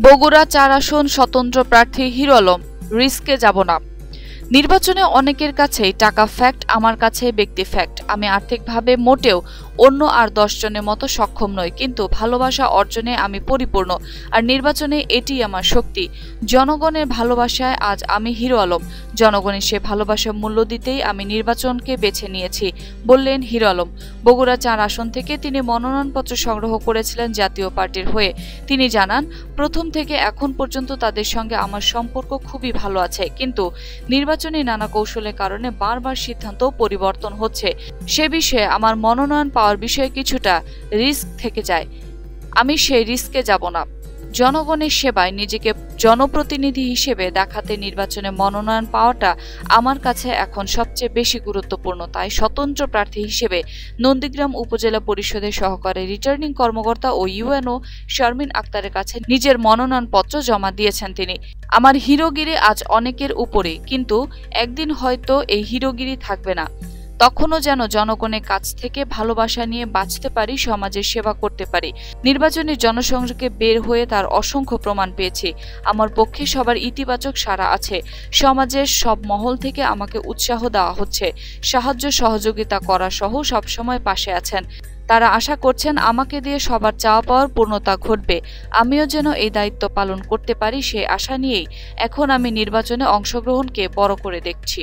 বগুড়া চার আসন স্বতন্ত্র প্রার্থী হিরো আলম, রিস্কে যাব না। নির্বাচনে অনেকের কাছেই টাকা ফ্যাক্ট আমার কাছে ব্যক্তি ফ্যাক্ট আমি আর্থিকভাবে মোটেও অন্য আর দশজনের মতো সক্ষম নই, কিন্তু ভালোবাসা অর্জনে আমি পরিপূর্ণ, আর নির্বাচনে এটি আমার শক্তি। জনগণের ভালোবাসায় আজ আমি হিরো আলম। জনগণের সে ভালোবাসার মূল্য দিতেই আমি নির্বাচনকে বেছে নিয়েছি, বললেন হিরো আলম। বগুড়া চার আসন থেকে তিনি মনোনয়নপত্র সংগ্রহ করেছিলেন জাতীয় পার্টির হয়ে। তিনি জানান, প্রথম থেকে এখন পর্যন্ত তাদের সঙ্গে আমার সম্পর্ক খুবই ভালো আছে, কিন্তু নির্বাচনী নানা কৌশলের কারণে বারবার সিদ্ধান্ত পরিবর্তন হচ্ছে। সে বিষয়ে আমার মনোনয়ন পাওয়ার বিষয়ে কিছুটা রিস্ক থেকে যায়। আমি সেই রিস্কে যাব না। জনগণের সেবায় নিজেকে জনপ্রতিনিধি হিসেবে দেখাতে নির্বাচনে মনোনয়ন পাওয়াটা আমার কাছে এখন সবচেয়ে বেশি গুরুত্বপূর্ণ। তাই স্বতন্ত্র প্রার্থী হিসেবে নন্দীগ্রাম উপজেলা পরিষদের সহকারী রিটার্নিং কর্মকর্তা ও ইউএনও শারমিন আক্তারের কাছে নিজের মনোনয়নপত্র জমা দিয়েছেন তিনি। আমার হিরোগিরি আজ অনেকের উপরে, কিন্তু একদিন হয়তো এই হিরোগিরি থাকবে না। তখনও যেন জনগণের কাছ থেকে ভালোবাসা নিয়ে বাঁচতে পারি, সমাজের সেবা করতে পারি। নির্বাচনী জনসংযোগে বের হয়ে তার অসংখ্য প্রমাণ পেয়েছি। আমার পক্ষে সবার ইতিবাচক সারা আছে। সমাজের সব মহল থেকে আমাকে উৎসাহ দেওয়া হচ্ছে। সাহায্য সহযোগিতা করা সহ সবসময় পাশে আছেন। তারা আশা করছেন আমাকে দিয়ে সবার চাওয়া পাওয়ার পূর্ণতা ঘটবে। আমিও যেন এই দায়িত্ব পালন করতে পারি সে আশা নিয়েই এখন আমি নির্বাচনে অংশগ্রহণকে বড় করে দেখছি।